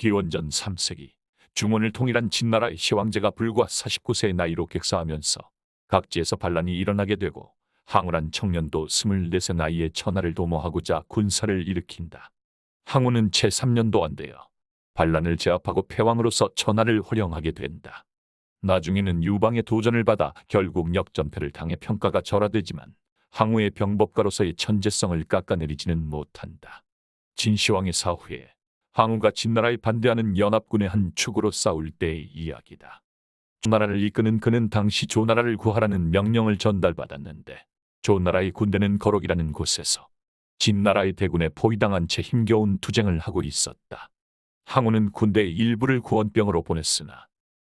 기원전 3세기 중원을 통일한 진나라의 시황제가 불과 49세의 나이로 객사하면서 각지에서 반란이 일어나게 되고 항우란 청년도 24세 나이에 천하를 도모하고자 군사를 일으킨다. 항우는 채 3년도 안 되어 반란을 제압하고 패왕으로서 천하를 호령하게 된다. 나중에는 유방의 도전을 받아 결국 역전패를 당해 평가가 절하되지만 항우의 병법가로서의 천재성을 깎아내리지는 못한다. 진시황의 사후에 항우가 진나라에 반대하는 연합군의 한 축으로 싸울 때의 이야기다. 조나라를 이끄는 그는 당시 조나라를 구하라는 명령을 전달받았는데 조나라의 군대는 거록이라는 곳에서 진나라의 대군에 포위당한 채 힘겨운 투쟁을 하고 있었다. 항우는 군대의 일부를 구원병으로 보냈으나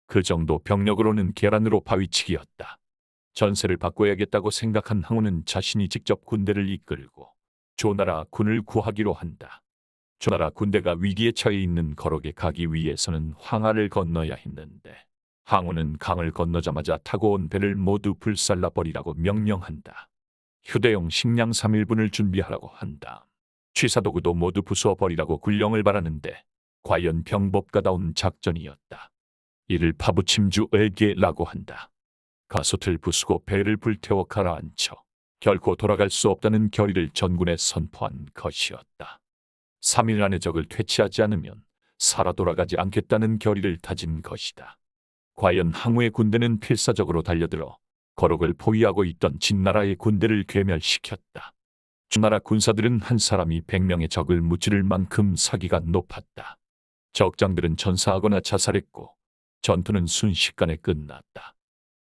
그 정도 병력으로는 계란으로 바위치기였다. 전세를 바꿔야겠다고 생각한 항우는 자신이 직접 군대를 이끌고 조나라 군을 구하기로 한다. 조나라 군대가 위기에 처해 있는 거록에 가기 위해서는 황하를 건너야 했는데 항우는 강을 건너자마자 타고 온 배를 모두 불살라 버리라고 명령한다. 휴대용 식량 3일분을 준비하라고 한다. 취사도구도 모두 부수어 버리라고 군령을 바라는데 과연 병법가다운 작전이었다. 이를 파부침주엘게라고 한다. 가솥을 부수고 배를 불태워 가라앉혀 결코 돌아갈 수 없다는 결의를 전군에 선포한 것이었다. 3일 안에 적을 퇴치하지 않으면 살아 돌아가지 않겠다는 결의를 다진 것이다. 과연 항우의 군대는 필사적으로 달려들어 거록을 포위하고 있던 진나라의 군대를 괴멸시켰다. 주나라 군사들은 한 사람이 100명의 적을 무찌를 만큼 사기가 높았다. 적장들은 전사하거나 자살했고 전투는 순식간에 끝났다.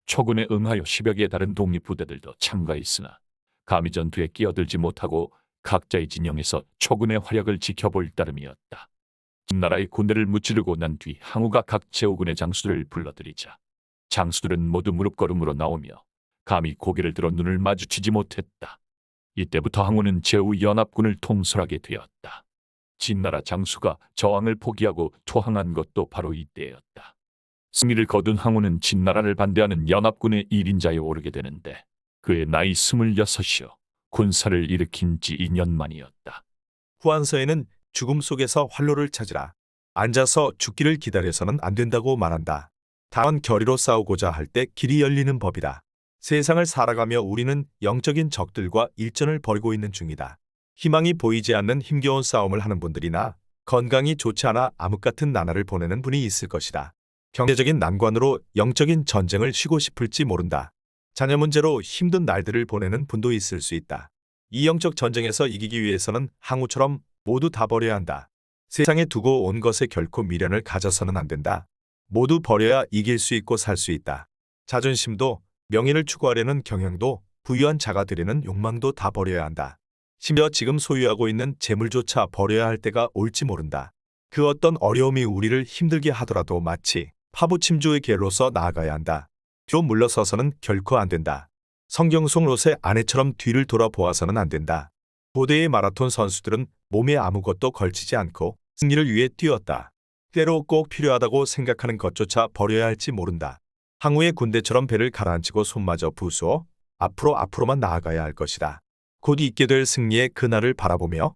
초군에 응하여 10여 개의 다른 독립부대들도 참가했으나 감히 전투에 끼어들지 못하고 각자의 진영에서 초군의 활약을 지켜볼 따름이었다. 진나라의 군대를 무찌르고 난 뒤 항우가 각 제후군의 장수들을 불러들이자 장수들은 모두 무릎걸음으로 나오며 감히 고개를 들어 눈을 마주치지 못했다. 이때부터 항우는 제후 연합군을 통솔하게 되었다. 진나라 장수가 저항을 포기하고 투항한 것도 바로 이때였다. 승리를 거둔 항우는 진나라를 반대하는 연합군의 1인자에 오르게 되는데 그의 나이 26이요. 군사를 일으킨 지 2년 만이었다. 후한서에는 죽음 속에서 활로를 찾으라. 앉아서 죽기를 기다려서는 안 된다고 말한다. 다만 결의로 싸우고자 할 때 길이 열리는 법이다. 세상을 살아가며 우리는 영적인 적들과 일전을 벌이고 있는 중이다. 희망이 보이지 않는 힘겨운 싸움을 하는 분들이나 건강이 좋지 않아 암흑 같은 나날을 보내는 분이 있을 것이다. 경제적인 난관으로 영적인 전쟁을 쉬고 싶을지 모른다. 자녀 문제로 힘든 날들을 보내는 분도 있을 수 있다. 이 영적 전쟁에서 이기기 위해서는 항우처럼 모두 다 버려야 한다. 세상에 두고 온 것에 결코 미련을 가져서는 안 된다. 모두 버려야 이길 수 있고 살 수 있다. 자존심도 명예를 추구하려는 경향도 부유한 자가 되려는 욕망도 다 버려야 한다. 심지어 지금 소유하고 있는 재물조차 버려야 할 때가 올지 모른다. 그 어떤 어려움이 우리를 힘들게 하더라도 마치 파부침주의 계로서 나아가야 한다. 뒤로 물러서서는 결코 안 된다. 성경 속 롯의 아내처럼 뒤를 돌아보아서는 안 된다. 고대의 마라톤 선수들은 몸에 아무것도 걸치지 않고 승리를 위해 뛰었다. 때로 꼭 필요하다고 생각하는 것조차 버려야 할지 모른다. 항우의 군대처럼 배를 가라앉히고 손마저 부수어 앞으로 앞으로만 나아가야 할 것이다. 곧 있게 될 승리의 그날을 바라보며